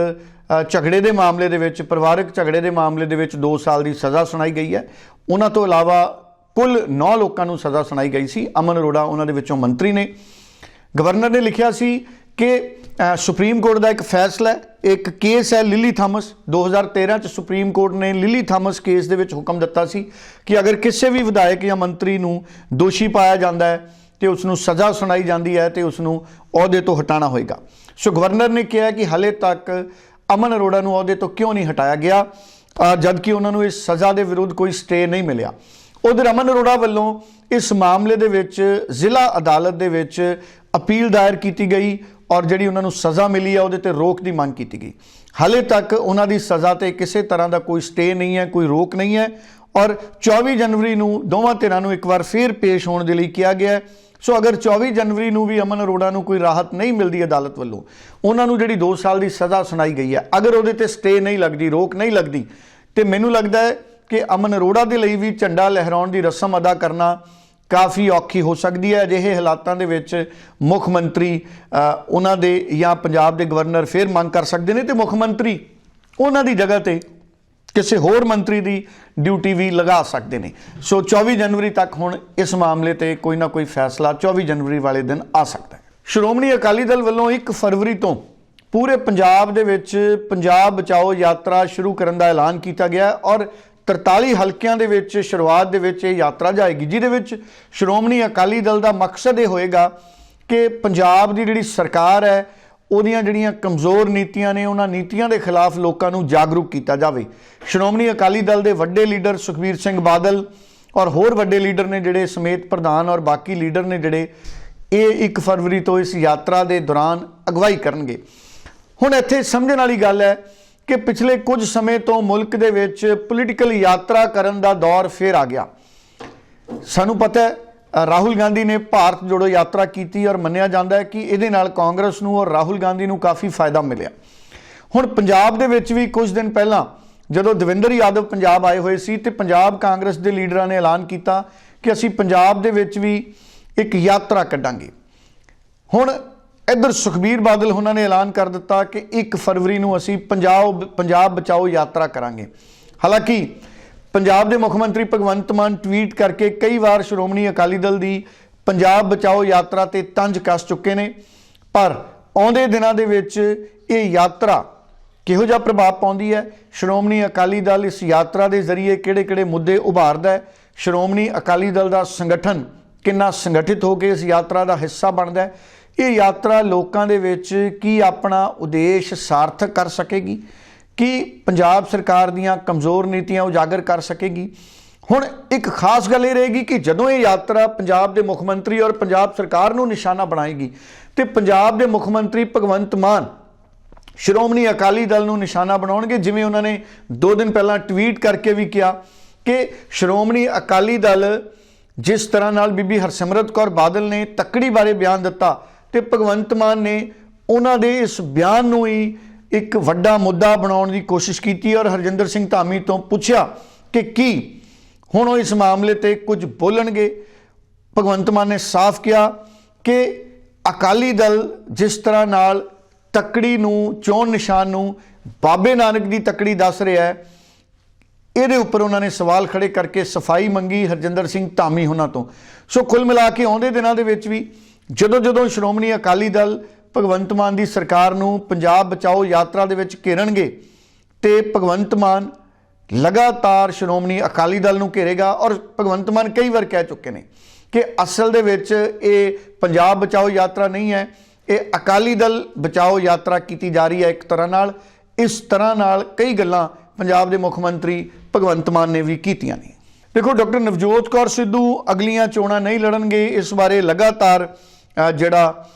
S2: ਝਗੜੇ ਦੇ ਮਾਮਲੇ ਦੇ ਵਿੱਚ, ਪਰਿਵਾਰਕ ਝਗੜੇ ਦੇ ਮਾਮਲੇ ਦੇ ਵਿੱਚ 2 ਸਾਲ ਦੀ ਸਜ਼ਾ ਸੁਣਾਈ ਗਈ ਹੈ। ਉਹਨਾਂ ਤੋਂ ਇਲਾਵਾ ਕੁੱਲ 9 ਲੋਕਾਂ ਨੂੰ ਸਜ਼ਾ ਸੁਣਾਈ ਗਈ ਸੀ। ਅਮਨ ਅਰੋੜਾ ਉਹਨਾਂ ਦੇ ਵਿੱਚੋਂ ਮੰਤਰੀ ਨੇ। ਗਵਰਨਰ ਨੇ ਲਿਖਿਆ ਸੀ ਕਿ ਸੁਪਰੀਮ ਕੋਰਟ ਦਾ ਇੱਕ ਫੈਸਲਾ ਹੈ। ਇੱਕ ਕੇਸ ਹੈ ਲਿਲੀ ਥਾਮਸ। 2013 ਚ ਸੁਪਰੀਮ ਕੋਰਟ ਨੇ ਲਿਲੀ ਥਾਮਸ ਕੇਸ ਦੇ ਵਿੱਚ ਹੁਕਮ ਦਿੱਤਾ ਸੀ ਕਿ ਅਗਰ ਕਿਸੇ ਵੀ ਵਿਧਾਇਕ ਜਾਂ ਮੰਤਰੀ ਨੂੰ ਦੋਸ਼ੀ ਪਾਇਆ ਜਾਂਦਾ ਹੈ ਤੇ ਉਸ ਨੂੰ ਸਜ਼ਾ ਸੁਣਾਈ ਜਾਂਦੀ ਹੈ ਤੇ ਉਸ ਨੂੰ ਅਹੁਦੇ ਤੋਂ ਹਟਾਉਣਾ ਹੋਏਗਾ। ਸੋ ਗਵਰਨਰ ਨੇ ਕਿਹਾ ਕਿ ਹਲੇ ਤੱਕ ਅਮਨ ਅਰੋੜਾ ਨੂੰ ਅਹੁਦੇ ਤੋਂ ਕਿਉਂ ਨਹੀਂ ਹਟਾਇਆ ਗਿਆ? ਜਦਕਿ ਉਹਨਾਂ ਨੂੰ ਇਸ ਸਜ਼ਾ ਦੇ ਵਿਰੁੱਧ ਕੋਈ ਸਟੇ ਨਹੀਂ ਮਿਲਿਆ। ਉਧਰ ਅਮਨ ਅਰੋੜਾ ਵੱਲੋਂ ਇਸ ਮਾਮਲੇ ਦੇ ਵਿੱਚ ਜ਼ਿਲ੍ਹਾ ਅਦਾਲਤ ਦੇ ਵਿੱਚ ਅਪੀਲ ਦਾਇਰ ਕੀਤੀ ਗਈ ਔਰ ਜਿਹੜੀ ਉਹਨਾਂ ਨੂੰ ਸਜ਼ਾ ਮਿਲੀ ਹੈ ਉਹਦੇ ਤੇ ਰੋਕ ਦੀ ਮੰਗ ਕੀਤੀ ਗਈ। ਹਾਲੇ ਤੱਕ ਉਹਨਾਂ ਦੀ ਸਜ਼ਾ ਤੇ ਕਿਸੇ ਤਰ੍ਹਾਂ ਦਾ ਕੋਈ ਸਟੇ ਨਹੀਂ ਹੈ, ਕੋਈ ਰੋਕ ਨਹੀਂ ਹੈ ਔਰ 24 ਜਨਵਰੀ ਨੂੰ ਦੋਵਾਂ ਧਿਰਾਂ ਨੂੰ ਇੱਕ ਵਾਰ ਫੇਰ ਪੇਸ਼ ਹੋਣ ਦੇ ਲਈ ਕਿਹਾ ਗਿਆ ਹੈ ਸੋ ਅਗਰ 24 ਜਨਵਰੀ ਨੂੰ ਵੀ ਅਮਨ ਅਰੋੜਾ ਨੂੰ ਕੋਈ ਰਾਹਤ ਨਹੀਂ ਮਿਲਦੀ ਅਦਾਲਤ ਵੱਲੋਂ, ਉਹਨਾਂ ਨੂੰ ਜਿਹੜੀ 2 ਸਾਲ ਦੀ ਸਜ਼ਾ ਸੁਣਾਈ ਗਈ ਹੈ, ਅਗਰ ਉਹਦੇ ਤੇ ਸਟੇ ਨਹੀਂ ਲੱਗਦੀ, ਰੋਕ ਨਹੀਂ ਲੱਗਦੀ, ਤੇ ਮੈਨੂੰ ਲੱਗਦਾ ਹੈ ਕਿ ਅਮਨ ਅਰੋੜਾ ਦੇ ਲਈ ਵੀ ਝੰਡਾ ਲਹਿਰਾਉਣ ਦੀ ਰਸਮ ਅਦਾ ਕਰਨਾ ਕਾਫੀ ਔਖੀ ਹੋ ਸਕਦੀ ਹੈ। ਅਜਿਹੇ ਹਾਲਾਤਾਂ ਦੇ ਵਿੱਚ ਮੁੱਖ ਮੰਤਰੀ ਉਹਨਾਂ ਦੇ ਜਾਂ ਪੰਜਾਬ ਦੇ ਗਵਰਨਰ ਫਿਰ ਮੰਗ ਕਰ ਸਕਦੇ ਨੇ ਤੇ ਮੁੱਖ ਮੰਤਰੀ ਉਹਨਾਂ ਦੀ ਜਗ੍ਹਾ ਤੇ ਕਿਸੇ ਹੋਰ ਮੰਤਰੀ ਦੀ ਡਿਊਟੀ ਵੀ ਲਗਾ ਸਕਦੇ ਨੇ। ਸੋ 24 ਜਨਵਰੀ ਤੱਕ ਹੁਣ ਇਸ ਮਾਮਲੇ ਤੇ ਕੋਈ ਨਾ ਕੋਈ ਫੈਸਲਾ 24 ਜਨਵਰੀ ਵਾਲੇ ਦਿਨ ਆ ਸਕਦਾ ਹੈ। ਸ਼੍ਰੋਮਣੀ ਅਕਾਲੀ ਦਲ ਵੱਲੋਂ 1 ਫਰਵਰੀ ਤੋਂ ਪੂਰੇ ਪੰਜਾਬ ਦੇ ਵਿੱਚ ਪੰਜਾਬ ਬਚਾਓ ਯਾਤਰਾ ਸ਼ੁਰੂ ਕਰਨ ਦਾ ਐਲਾਨ ਕੀਤਾ ਗਿਆ ਔਰ 43 ਹਲਕਿਆਂ ਦੇ ਵਿੱਚ ਸ਼ੁਰੂਆਤ ਦੇ ਵਿੱਚ ਇਹ ਯਾਤਰਾ ਜਾਏਗੀ, ਜਿਹਦੇ ਵਿੱਚ ਸ਼੍ਰੋਮਣੀ ਅਕਾਲੀ ਦਲ ਦਾ ਮਕਸਦ ਇਹ ਹੋਏਗਾ ਕਿ ਪੰਜਾਬ ਦੀ ਜਿਹੜੀ ਸਰਕਾਰ ਹੈ ਉਹਦੀਆਂ ਜਿਹੜੀਆਂ ਕਮਜ਼ੋਰ ਨੀਤੀਆਂ ਨੇ, ਉਹਨਾਂ ਨੀਤੀਆਂ ਦੇ ਖਿਲਾਫ ਲੋਕਾਂ ਨੂੰ ਜਾਗਰੂਕ ਕੀਤਾ ਜਾਵੇ। ਸ਼੍ਰੋਮਣੀ ਅਕਾਲੀ ਦਲ ਦੇ ਵੱਡੇ ਲੀਡਰ ਸੁਖਬੀਰ ਸਿੰਘ ਬਾਦਲ ਔਰ ਹੋਰ ਵੱਡੇ ਲੀਡਰ ਨੇ ਜਿਹੜੇ ਸਮੇਤ ਪ੍ਰਧਾਨ ਔਰ ਬਾਕੀ ਲੀਡਰ ਨੇ ਜਿਹੜੇ, ਇਹ 1 ਫਰਵਰੀ ਤੋਂ ਇਸ ਯਾਤਰਾ ਦੇ ਦੌਰਾਨ ਅਗਵਾਈ ਕਰਨਗੇ। ਹੁਣ ਇੱਥੇ ਸਮਝਣ ਵਾਲੀ ਗੱਲ ਹੈ ਕਿ ਪਿਛਲੇ ਕੁਝ ਸਮੇਂ ਤੋਂ ਮੁਲਕ ਦੇ ਵਿੱਚ ਪੋਲੀਟੀਕਲ ਯਾਤਰਾ ਕਰਨ ਦਾ ਦੌਰ ਫੇਰ ਆ ਗਿਆ। ਸਾਨੂੰ ਪਤਾ ਹੈ ਰਾਹੁਲ ਗਾਂਧੀ ਨੇ ਭਾਰਤ ਜੋੜੋ ਯਾਤਰਾ ਕੀਤੀ ਔਰ ਮੰਨਿਆ ਜਾਂਦਾ ਹੈ ਕਿ ਇਹਦੇ ਨਾਲ ਕਾਂਗਰਸ ਨੂੰ ਔਰ ਰਾਹੁਲ ਗਾਂਧੀ ਨੂੰ ਕਾਫੀ ਫਾਇਦਾ ਮਿਲਿਆ। ਹੁਣ ਪੰਜਾਬ ਦੇ ਵਿੱਚ ਵੀ ਕੁਝ ਦਿਨ ਪਹਿਲਾਂ ਜਦੋਂ ਦਵਿੰਦਰ ਯਾਦਵ ਪੰਜਾਬ ਆਏ ਹੋਏ ਸੀ ਤੇ ਪੰਜਾਬ ਕਾਂਗਰਸ ਦੇ ਲੀਡਰਾਂ ਨੇ ਐਲਾਨ ਕੀਤਾ ਕਿ ਅਸੀਂ ਪੰਜਾਬ ਦੇ ਵਿੱਚ ਵੀ ਇੱਕ ਯਾਤਰਾ ਕੱਢਾਂਗੇ। ਹੁਣ ਇੱਧਰ ਸੁਖਬੀਰ ਬਾਦਲ ਉਹਨਾਂ ਨੇ ਐਲਾਨ ਕਰ ਦਿੱਤਾ ਕਿ 1 ਫਰਵਰੀ ਨੂੰ ਅਸੀਂ ਪੰਜਾਬ ਪੰਜਾਬ ਬਚਾਓ ਯਾਤਰਾ ਕਰਾਂਗੇ। ਹਾਲਾਂਕਿ ਪੰਜਾਬ ਦੇ ਮੁੱਖ ਮੰਤਰੀ ਭਗਵੰਤ ਮਾਨ ਟਵੀਟ ਕਰਕੇ ਕਈ ਵਾਰ ਸ਼੍ਰੋਮਣੀ ਅਕਾਲੀ ਦਲ ਦੀ ਪੰਜਾਬ ਬਚਾਓ ਯਾਤਰਾ ਤੇ ਤੰਜ ਕੱਸ ਚੁੱਕੇ ਨੇ। ਪਰ ਆਉਂਦੇ ਦਿਨਾਂ ਦੇ ਵਿੱਚ ਇਹ ਯਾਤਰਾ ਕਿਹੋ ਜਿਹਾ ਪ੍ਰਭਾਵ ਪਾਉਂਦੀ ਹੈ? ਸ਼੍ਰੋਮਣੀ ਅਕਾਲੀ ਦਲ ਇਸ ਯਾਤਰਾ ਦੇ ਜ਼ਰੀਏ ਕਿਹੜੇ-ਕਿਹੜੇ ਮੁੱਦੇ ਉਭਾਰਦਾ ਹੈ? ਸ਼੍ਰੋਮਣੀ ਅਕਾਲੀ ਦਲ ਦਾ ਸੰਗਠਨ ਕਿੰਨਾ ਸੰਗਠਿਤ ਹੋ ਕੇ ਇਸ ਯਾਤਰਾ ਦਾ ਹਿੱਸਾ ਬਣਦਾ ਹੈ? ਇਹ ਯਾਤਰਾ ਲੋਕਾਂ ਦੇ ਵਿੱਚ ਕੀ ਆਪਣਾ ਉਦੇਸ਼ ਸਾਰਥਕ ਕਰ ਸਕੇਗੀ? ਕੀ ਪੰਜਾਬ ਸਰਕਾਰ ਦੀਆਂ ਕਮਜ਼ੋਰ ਨੀਤੀਆਂ ਉਜਾਗਰ ਕਰ ਸਕੇਗੀ? ਹੁਣ ਇੱਕ ਖਾਸ ਗੱਲ ਇਹ ਰਹੇਗੀ ਕਿ ਜਦੋਂ ਇਹ ਯਾਤਰਾ ਪੰਜਾਬ ਦੇ ਮੁੱਖ ਮੰਤਰੀ ਔਰ ਪੰਜਾਬ ਸਰਕਾਰ ਨੂੰ ਨਿਸ਼ਾਨਾ ਬਣਾਏਗੀ, ਤੇ ਪੰਜਾਬ ਦੇ ਮੁੱਖ ਮੰਤਰੀ ਭਗਵੰਤ ਮਾਨ ਸ਼੍ਰੋਮਣੀ ਅਕਾਲੀ ਦਲ ਨੂੰ ਨਿਸ਼ਾਨਾ ਬਣਾਉਣਗੇ, ਜਿਵੇਂ ਉਹਨਾਂ ਨੇ 2 ਦਿਨ ਪਹਿਲਾਂ ਟਵੀਟ ਕਰਕੇ ਵੀ ਕਿਹਾ ਕਿ ਸ਼੍ਰੋਮਣੀ ਅਕਾਲੀ ਦਲ ਜਿਸ ਤਰ੍ਹਾਂ ਨਾਲ ਬੀਬੀ ਹਰਸਿਮਰਤ ਕੌਰ ਬਾਦਲ ਨੇ ਤੱਕੜੀ ਬਾਰੇ ਬਿਆਨ ਦਿੱਤਾ, ਤੇ ਭਗਵੰਤ ਮਾਨ ਨੇ ਉਹਨਾਂ ਦੇ ਇਸ ਬਿਆਨ ਨੂੰ ਹੀ ਇੱਕ ਵੱਡਾ ਮੁੱਦਾ ਬਣਾਉਣ ਦੀ ਕੋਸ਼ਿਸ਼ ਕੀਤੀ ਔਰ ਹਰਜਿੰਦਰ ਸਿੰਘ ਧਾਮੀ ਤੋਂ ਪੁੱਛਿਆ ਕਿ ਕੀ ਹੁਣ ਉਹ ਇਸ ਮਾਮਲੇ ਤੇ ਕੁਝ ਬੋਲਣਗੇ। ਭਗਵੰਤ ਮਾਨ ਨੇ ਸਾਫ਼ ਕਿਹਾ ਕਿ ਅਕਾਲੀ ਦਲ ਜਿਸ ਤਰ੍ਹਾਂ ਨਾਲ ਤਕੜੀ ਨੂੰ, ਚੋਣ ਨਿਸ਼ਾਨ ਨੂੰ ਬਾਬੇ ਨਾਨਕ ਦੀ ਤੱਕੜੀ ਦੱਸ ਰਿਹਾ ਹੈ, ਇਹਦੇ ਉੱਪਰ ਉਹਨਾਂ ਨੇ ਸਵਾਲ ਖੜੇ ਕਰਕੇ ਸਫ਼ਾਈ ਮੰਗੀ ਹਰਜਿੰਦਰ ਸਿੰਘ ਧਾਮੀ ਉਹਨਾਂ ਤੋਂ। ਸੋ ਕੁੱਲ ਮਿਲਾ ਕੇ ਆਉਂਦੇ ਦਿਨਾਂ ਦੇ ਵਿੱਚ ਵੀ ਜਦੋਂ ਜਦੋਂ ਸ਼੍ਰੋਮਣੀ ਅਕਾਲੀ ਦਲ ਭਗਵੰਤ ਮਾਨ ਦੀ ਸਰਕਾਰ ਨੂੰ ਪੰਜਾਬ ਬਚਾਓ ਯਾਤਰਾ ਦੇ ਵਿੱਚ ਘੇਰਨਗੇ ਤੇ ਭਗਵੰਤ ਮਾਨ ਲਗਾਤਾਰ ਸ਼੍ਰੋਮਣੀ ਅਕਾਲੀ ਦਲ ਨੂੰ ਘੇਰੇਗਾ ਔਰ ਭਗਵੰਤ ਮਾਨ ਕਈ ਵਾਰ ਕਹਿ ਚੁੱਕੇ ਨੇ ਕਿ ਅਸਲ ਦੇ ਵਿੱਚ ਇਹ ਪੰਜਾਬ ਬਚਾਓ ਯਾਤਰਾ ਨਹੀਂ ਹੈ, ਇਹ ਅਕਾਲੀ ਦਲ ਬਚਾਓ ਯਾਤਰਾ ਕੀਤੀ ਜਾ ਰਹੀ ਹੈ ਇੱਕ ਤਰ੍ਹਾਂ ਨਾਲ। ਇਸ ਤਰ੍ਹਾਂ ਨਾਲ ਕਈ ਗੱਲਾਂ ਪੰਜਾਬ ਦੇ ਮੁੱਖ ਮੰਤਰੀ ਭਗਵੰਤ ਮਾਨ ਨੇ ਵੀ ਕੀਤੀਆਂ ਨੇ। ਦੇਖੋ, ਡਾਕਟਰ ਨਵਜੋਤ ਕੌਰ ਸਿੱਧੂ ਅਗਲੀਆਂ ਚੋਣਾਂ ਨਹੀਂ ਲੜਨਗੇ, ਇਸ ਬਾਰੇ ਲਗਾਤਾਰ ਜਿਹੜਾ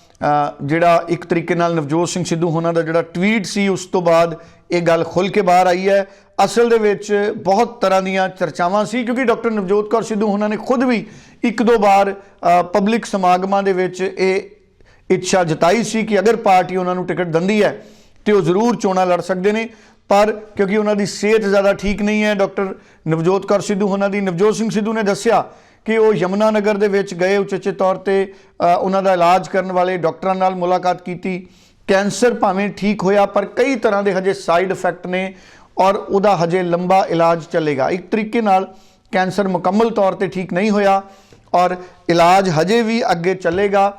S2: ਜਿਹੜਾ ਇੱਕ ਤਰੀਕੇ ਨਾਲ ਨਵਜੋਤ ਸਿੰਘ ਸਿੱਧੂ ਉਹਨਾਂ ਦਾ ਜਿਹੜਾ ਟਵੀਟ ਸੀ, ਉਸ ਤੋਂ ਬਾਅਦ ਇਹ ਗੱਲ ਖੁੱਲ ਕੇ ਬਾਹਰ ਆਈ ਹੈ। ਅਸਲ ਦੇ ਵਿੱਚ ਬਹੁਤ ਤਰ੍ਹਾਂ ਦੀਆਂ ਚਰਚਾਵਾਂ ਸੀ, ਕਿਉਂਕਿ ਡਾਕਟਰ ਨਵਜੋਤ ਕੌਰ ਸਿੱਧੂ ਉਹਨਾਂ ਨੇ ਖੁਦ ਵੀ ਇੱਕ ਦੋ ਵਾਰ ਪਬਲਿਕ ਸਮਾਗਮਾਂ ਦੇ ਵਿੱਚ ਇਹ ਇੱਛਾ ਜਤਾਈ ਸੀ ਕਿ ਅਗਰ ਪਾਰਟੀ ਉਹਨਾਂ ਨੂੰ ਟਿਕਟ ਦਿੰਦੀ ਹੈ, ਤੇ ਉਹ ਜ਼ਰੂਰ ਚੋਣਾਂ ਲੜ ਸਕਦੇ ਨੇ। ਪਰ ਕਿਉਂਕਿ ਉਹਨਾਂ ਦੀ ਸਿਹਤ ਜ਼ਿਆਦਾ ਠੀਕ ਨਹੀਂ ਹੈ, ਡਾਕਟਰ ਨਵਜੋਤ ਕੌਰ ਸਿੱਧੂ ਉਹਨਾਂ ਦੀ, ਨਵਜੋਤ ਸਿੰਘ ਸਿੱਧੂ ਨੇ ਦੱਸਿਆ ਕਿ ਉਹ ਯਮੁਨਾ ਨਗਰ ਦੇ ਵਿੱਚ ਗਏ ਉਚੇਚੇ ਤੌਰ ਤੇ ਉਹਨਾਂ ਦਾ ਇਲਾਜ ਕਰਨ ਵਾਲੇ ਡਾਕਟਰਾਂ ਨਾਲ ਮੁਲਾਕਾਤ ਕੀਤੀ। ਕੈਂਸਰ ਭਾਵੇਂ ਠੀਕ ਹੋਇਆ, ਪਰ ਕਈ ਤਰ੍ਹਾਂ ਦੇ ਹਜੇ ਸਾਈਡ ਇਫੈਕਟ ਨੇ ਔਰ ਉਹਦਾ ਹਜੇ ਲੰਬਾ ਇਲਾਜ ਚੱਲੇਗਾ। ਇੱਕ ਤਰੀਕੇ ਨਾਲ ਕੈਂਸਰ ਮੁਕੰਮਲ ਤੌਰ ਤੇ ਠੀਕ ਨਹੀਂ ਹੋਇਆ ਔਰ ਇਲਾਜ ਹਜੇ ਵੀ ਅੱਗੇ ਚੱਲੇਗਾ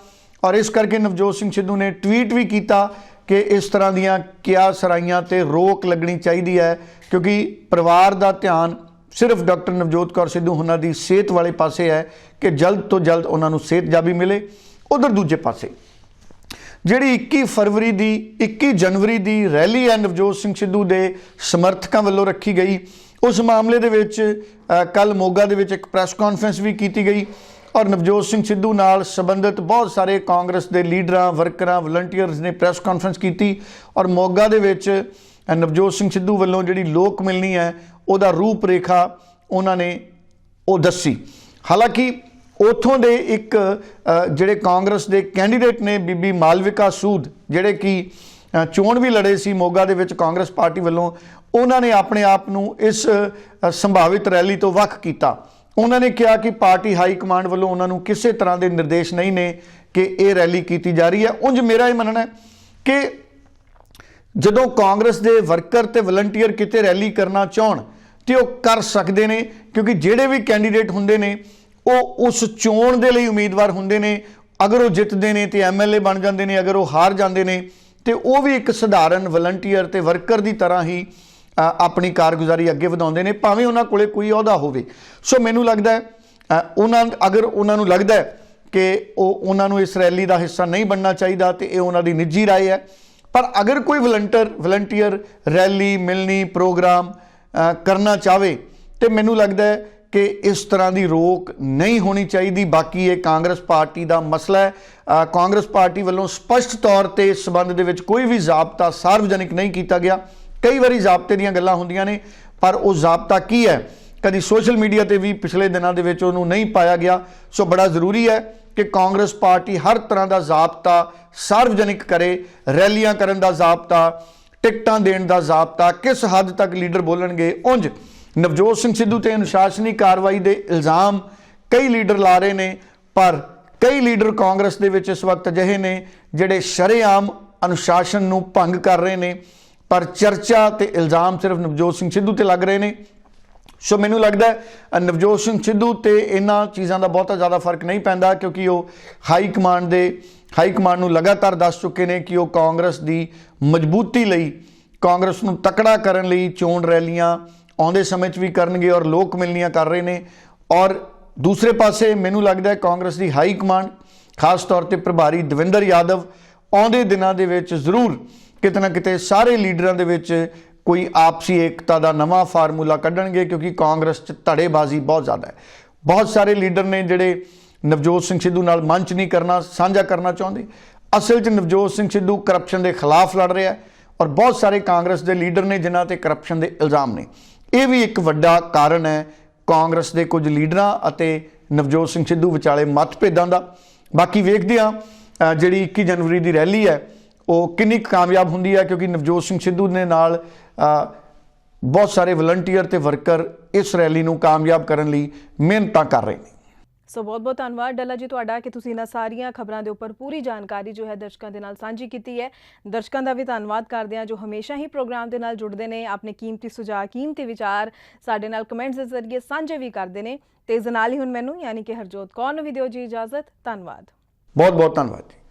S2: ਔਰ ਇਸ ਕਰਕੇ ਨਵਜੋਤ ਸਿੰਘ ਸਿੱਧੂ ਨੇ ਟਵੀਟ ਵੀ ਕੀਤਾ ਕਿ ਇਸ ਤਰ੍ਹਾਂ ਦੀਆਂ ਕਿਆ ਸਰਾਈਆਂ ਤੇ ਰੋਕ ਲੱਗਣੀ ਚਾਹੀਦੀ ਹੈ ਕਿਉਂਕਿ ਪਰਿਵਾਰ ਦਾ ਧਿਆਨ ਸਿਰਫ ਡਾਕਟਰ ਨਵਜੋਤ ਕੌਰ ਸਿੱਧੂ ਉਹਨਾਂ ਦੀ ਸਿਹਤ ਵਾਲੇ ਪਾਸੇ ਹੈ ਕਿ ਜਲਦ ਤੋਂ ਜਲਦ ਉਹਨਾਂ ਨੂੰ ਸਿਹਤਯਾਬੀ ਮਿਲੇ। ਉਧਰ ਦੂਜੇ ਪਾਸੇ, ਜਿਹੜੀ 21 ਫਰਵਰੀ ਦੀ 21 ਜਨਵਰੀ ਦੀ ਰੈਲੀ ਹੈ ਨਵਜੋਤ ਸਿੰਘ ਸਿੱਧੂ ਦੇ ਸਮਰਥਕਾਂ ਵੱਲੋਂ ਰੱਖੀ ਗਈ। ਉਸ ਮਾਮਲੇ ਦੇ ਵਿੱਚ ਕੱਲ ਮੋਗਾ ਦੇ ਵਿੱਚ ਇੱਕ ਪ੍ਰੈਸ ਕਾਨਫਰੰਸ ਵੀ ਕੀਤੀ ਗਈ ਔਰ ਨਵਜੋਤ ਸਿੰਘ ਸਿੱਧੂ ਨਾਲ ਸੰਬੰਧਿਤ ਬਹੁਤ ਸਾਰੇ ਕਾਂਗਰਸ ਦੇ ਲੀਡਰਾਂ, ਵਰਕਰਾਂ, ਵਲੰਟੀਅਰਸ ਨੇ ਪ੍ਰੈਸ ਕਾਨਫਰੰਸ ਕੀਤੀ ਔਰ ਮੋਗਾ ਦੇ ਵਿੱਚ ਨਵਜੋਤ ਸਿੰਘ ਸਿੱਧੂ ਵੱਲੋਂ ਜਿਹੜੀ ਲੋਕ ਮਿਲਣੀ ਹੈ ਉਹਦਾ ਰੂਪ ਰੇਖਾ ਉਹਨਾਂ ਨੇ ਉਹ ਦੱਸੀ। ਹਾਲਾਂਕਿ ਉਥੋਂ ਦੇ ਇੱਕ ਜਿਹੜੇ ਕਾਂਗਰਸ ਦੇ ਕੈਂਡੀਡੇਟ ਨੇ ਬੀਬੀ ਮਾਲਵਿਕਾ ਸੂਦ, ਜਿਹੜੇ ਕਿ ਚੋਣ ਵੀ ਲੜੇ ਸੀ ਮੋਗਾ ਦੇ ਵਿੱਚ ਕਾਂਗਰਸ ਪਾਰਟੀ ਵੱਲੋਂ, ਉਹਨਾਂ ਨੇ ਆਪਣੇ ਆਪ ਨੂੰ ਇਸ ਸੰਭਾਵਿਤ ਰੈਲੀ ਤੋਂ ਵੱਖ ਕੀਤਾ। ਉਹਨਾਂ ਨੇ ਕਿਹਾ ਕਿ ਪਾਰਟੀ ਹਾਈ ਕਮਾਂਡ ਵੱਲੋਂ ਉਹਨਾਂ ਨੂੰ ਕਿਸੇ ਤਰ੍ਹਾਂ ਦੇ ਨਿਰਦੇਸ਼ ਨਹੀਂ ਨੇ ਕਿ ਇਹ ਰੈਲੀ ਕੀਤੀ ਜਾ ਰਹੀ ਹੈ। ਉਂਝ ਮੇਰਾ ਇਹ ਮੰਨਣਾ ਹੈ ਕਿ ਜਦੋਂ ਕਾਂਗਰਸ ਦੇ ਵਰਕਰ ਤੇ ਵਲੰਟੀਅਰ ਕਿਤੇ ਰੈਲੀ ਕਰਨਾ ਚਾਹਣ ਤੇ ਉਹ ਕਰ ਸਕਦੇ ਨੇ ਕਿਉਂਕਿ ਜਿਹੜੇ ਵੀ ਕੈਂਡੀਡੇਟ ਹੁੰਦੇ ਨੇ ਉਹ ਉਸ ਚੋਣ ਦੇ ਲਈ ਉਮੀਦਵਾਰ ਹੁੰਦੇ ਨੇ ਅਗਰ ਉਹ ਜਿੱਤਦੇ ਨੇ ਤੇ ਐਮਐਲਏ ਬਣ ਜਾਂਦੇ ਨੇ ਅਗਰ ਉਹ ਹਾਰ ਜਾਂਦੇ ਨੇ ਤੇ ਉਹ ਵੀ ਇੱਕ ਸਧਾਰਨ ਵਲੰਟੀਅਰ ਤੇ ਵਰਕਰ ਦੀ ਤਰ੍ਹਾਂ ਹੀ ਅ, ਆਪਣੀ ਕਾਰਗੁਜ਼ਾਰੀ ਅੱਗੇ ਵਧਾਉਂਦੇ ਨੇ ਭਾਵੇਂ ਉਹਨਾਂ ਕੋਲੇ ਕੋਈ ਅਹੁਦਾ ਹੋਵੇ ਸੋ ਮੈਨੂੰ ਲੱਗਦਾ ਹੈ ਅ, ਉਹਨਾਂ ਅਗਰ ਉਹਨਾਂ ਨੂੰ ਲੱਗਦਾ ਹੈ ਕਿ ਉਹ ਉਹਨਾਂ ਨੂੰ ਇਸ ਰੈਲੀ ਦਾ ਹਿੱਸਾ ਨਹੀਂ ਬਣਨਾ ਚਾਹੀਦਾ ਤੇ ਇਹ ਉਹਨਾਂ ਦੀ ਨਿੱਜੀ رائے ਹੈ ਪਰ ਅਗਰ ਕੋਈ ਵਲੰਟਰ ਵਲੰਟੀਅਰ ਰੈਲੀ ਮਿਲਣੀ ਪ੍ਰੋਗਰਾਮ ਅ, ਕਰਨਾ ਚਾਹਵੇ, ਤੇ ਮੈਨੂੰ ਲੱਗਦਾ ਹੈ ਕਿ ਇਸ ਤਰ੍ਹਾਂ ਦੀ ਰੋਕ ਨਹੀਂ ਹੋਣੀ ਚਾਹੀਦੀ। ਬਾਕੀ ਇਹ ਕਾਂਗਰਸ ਪਾਰਟੀ ਦਾ ਮਸਲਾ ਹੈ। ਕਾਂਗਰਸ ਪਾਰਟੀ ਵੱਲੋਂ ਸਪਸ਼ਟ ਤੌਰ ਤੇ ਇਸ ਸਬੰਧ ਦੇ ਵਿੱਚ ਕੋਈ ਵੀ ਜ਼ਾਬਤਾ ਸਾਰਵਜਨਿਕ ਨਹੀਂ ਕੀਤਾ ਗਿਆ। ਕਈ ਵਾਰੀ ਜ਼ਾਬਤੇ ਦੀਆਂ ਗੱਲਾਂ ਹੁੰਦੀਆਂ ਨੇ, ਪਰ ਉਹ ਜ਼ਾਬਤਾ ਕੀ ਹੈ? ਕਦੀ ਸੋਸ਼ਲ ਮੀਡੀਆ ਤੇ ਵੀ ਪਿਛਲੇ ਦਿਨਾਂ ਦੇ ਵਿੱਚ ਉਹਨੂੰ ਨਹੀਂ ਪਾਇਆ ਗਿਆ। ਸੋ ਬੜਾ ਜ਼ਰੂਰੀ ਹੈ ਕਿ ਕਾਂਗਰਸ ਪਾਰਟੀ ਹਰ ਤਰ੍ਹਾਂ ਦਾ ਜ਼ਾਬਤਾ ਸਾਰਵਜਨਿਕ ਕਰੇ, ਰੈਲੀਆਂ ਕਰਨ ਦਾ ਜ਼ਾਬਤਾ ਟਿਕਟਾਂ ਦੇਣ ਦਾ ਜ਼ਾਬਤਾ ਕਿਸ ਹੱਦ ਤੱਕ ਲੀਡਰ ਬੋਲਣਗੇ? ਉਂਝ ਨਵਜੋਤ ਸਿੰਘ ਸਿੱਧੂ ਤੇ ਅਨੁਸ਼ਾਸਨੀ ਕਾਰਵਾਈ ਦੇ ਇਲਜ਼ਾਮ ਕਈ ਲੀਡਰ ਲਾ ਰਹੇ ਨੇ, ਪਰ ਕਈ ਲੀਡਰ ਕਾਂਗਰਸ ਦੇ ਵਿੱਚ ਇਸ ਵਕਤ ਅਜਿਹੇ ਨੇ ਜਿਹੜੇ ਸ਼ਰੇਆਮ ਅਨੁਸ਼ਾਸਨ ਨੂੰ ਭੰਗ ਕਰ ਰਹੇ ਨੇ। ਪਰ ਚਰਚਾ ਤੇ ਇਲਜ਼ਾਮ ਸਿਰਫ ਨਵਜੋਤ ਸਿੰਘ ਸਿੱਧੂ ਤੇ ਲੱਗ ਰਹੇ ਨੇ। ਸੋ ਮੈਨੂੰ ਲੱਗਦਾ ਹੈ, ਨਵਜੋਤ ਸਿੰਘ ਸਿੱਧੂ ਤੇ ਇਹਨਾਂ ਚੀਜ਼ਾਂ ਦਾ ਬਹੁਤਾ ਜ਼ਿਆਦਾ ਫ਼ਰਕ ਨਹੀਂ ਪੈਂਦਾ, ਕਿਉਂਕਿ ਉਹ ਹਾਈ ਕਮਾਂਡ ਦੇ ਹਾਈ ਕਮਾਂਡ ਨੂੰ ਲਗਾਤਾਰ ਦੱਸ ਚੁੱਕੇ ਨੇ ਕਿ ਉਹ ਕਾਂਗਰਸ ਦੀ ਮਜ਼ਬੂਤੀ ਲਈ ਕਾਂਗਰਸ ਨੂੰ ਤਕੜਾ ਕਰਨ ਲਈ ਚੋਣ ਰੈਲੀਆਂ ਆਉਂਦੇ ਸਮੇਂ 'ਚ ਵੀ ਕਰਨਗੇ ਔਰ ਲੋਕ ਮਿਲਣੀਆਂ ਕਰ ਰਹੇ ਨੇ। ਔਰ ਦੂਸਰੇ ਪਾਸੇ ਮੈਨੂੰ ਲੱਗਦਾ ਹੈ ਕਾਂਗਰਸ ਦੀ ਹਾਈ ਕਮਾਂਡ, ਖਾਸ ਤੌਰ ਤੇ ਪ੍ਰਭਾਰੀ ਦਵਿੰਦਰ ਯਾਦਵ, ਆਉਂਦੇ ਦਿਨਾਂ ਦੇ ਵਿੱਚ ਜ਼ਰੂਰ ਕਿਤੇ ਨਾ ਕਿਤੇ ਸਾਰੇ ਲੀਡਰਾਂ ਦੇ ਵਿੱਚ ਕੋਈ ਆਪਸੀ ਏਕਤਾ ਦਾ ਨਵਾਂ ਫਾਰਮੂਲਾ ਕੱਢਣਗੇ ਕਿਉਂਕਿ ਕਾਂਗਰਸ 'ਚ ਧੜੇਬਾਜ਼ੀ ਬਹੁਤ ਜ਼ਿਆਦਾ ਹੈ। ਬਹੁਤ ਸਾਰੇ ਲੀਡਰ ਨੇ ਜਿਹੜੇ ਨਵਜੋਤ ਸਿੰਘ ਸਿੱਧੂ ਨਾਲ ਮੰਚ ਨਹੀਂ ਕਰਨਾ, ਸਾਂਝਾ ਕਰਨਾ ਚਾਹੁੰਦੇ। ਅਸਲ 'ਚ ਨਵਜੋਤ ਸਿੰਘ ਸਿੱਧੂ ਕਰਪਸ਼ਨ ਦੇ ਖਿਲਾਫ ਲੜ ਰਿਹਾ ਹੈ ਔਰ ਬਹੁਤ ਸਾਰੇ ਕਾਂਗਰਸ ਦੇ ਲੀਡਰ ਨੇ ਜਿਨ੍ਹਾਂ ਤੇ ਕਰਪਸ਼ਨ ਦੇ ਇਲਜ਼ਾਮ ਨੇ। ਇਹ ਵੀ ਇੱਕ ਵੱਡਾ ਕਾਰਨ ਹੈ ਕਾਂਗਰਸ ਦੇ ਕੁਝ ਲੀਡਰਾਂ ਅਤੇ ਨਵਜੋਤ ਸਿੰਘ ਸਿੱਧੂ ਵਿਚਾਲੇ ਮਤਭੇਦਾਂ ਦਾ। ਬਾਕੀ ਵੇਖਦੇ ਹਾਂ ਜਿਹੜੀ 21 ਜਨਵਰੀ ਦੀ ਰੈਲੀ ਹੈ, ਉਹ ਕਿੰਨੀ ਕੁ ਕਾਮਯਾਬ ਹੁੰਦੀ ਹੈ ਕਿਉਂਕਿ ਨਵਜੋਤ ਸਿੰਘ ਸਿੱਧੂ ਦੇ ਨਾਲ ਬਹੁਤ ਸਾਰੇ ਵਲੰਟੀਅਰ ਤੇ ਵਰਕਰ ਇਸ ਰੈਲੀ ਨੂੰ ਕਾਮਯਾਬ ਕਰਨ ਲਈ ਮਿਹਨਤਾਂ ਕਰ ਰਹੇ ਨੇ।
S1: ਸੋ ਬਹੁਤ ਬਹੁਤ ਧੰਨਵਾਦ ਡੱਲਾ ਜੀ ਤੁਹਾਡਾ ਕਿ ਤੁਸੀਂ ਇਹਨਾਂ ਸਾਰੀਆਂ ਖਬਰਾਂ ਦੇ ਉੱਪਰ ਪੂਰੀ ਜਾਣਕਾਰੀ ਜੋ ਹੈ ਦਰਸ਼ਕਾਂ ਦੇ ਨਾਲ ਸਾਂਝੀ ਕੀਤੀ ਹੈ। ਦਰਸ਼ਕਾਂ ਦਾ ਵੀ ਧੰਨਵਾਦ ਕਰਦੇ ਹਾਂ ਜੋ ਹਮੇਸ਼ਾ ਹੀ ਪ੍ਰੋਗਰਾਮ ਦੇ ਨਾਲ ਜੁੜਦੇ ਨੇ, ਆਪਣੇ ਕੀਮਤੀ ਸੁਝਾਅ, ਕੀਮਤੀ ਵਿਚਾਰ ਸਾਡੇ ਨਾਲ ਕਮੈਂਟਸ ਦੇ ਜ਼ਰੀਏ ਸਾਂਝੇ ਵੀ ਕਰਦੇ ਨੇ। ਤੇ ਇਸ ਦੇ ਨਾਲ ਹੀ ਹੁਣ ਮੈਨੂੰ, ਯਾਨੀ ਕਿ ਹਰਜੋਤ ਕੌਰ ਨੂੰ ਵੀ ਦਿਓ ਜੀ ਇਜਾਜ਼ਤ, ਧੰਨਵਾਦ।
S2: ਬਹੁਤ ਬਹੁਤ ਧੰਨਵਾਦ ਜੀ।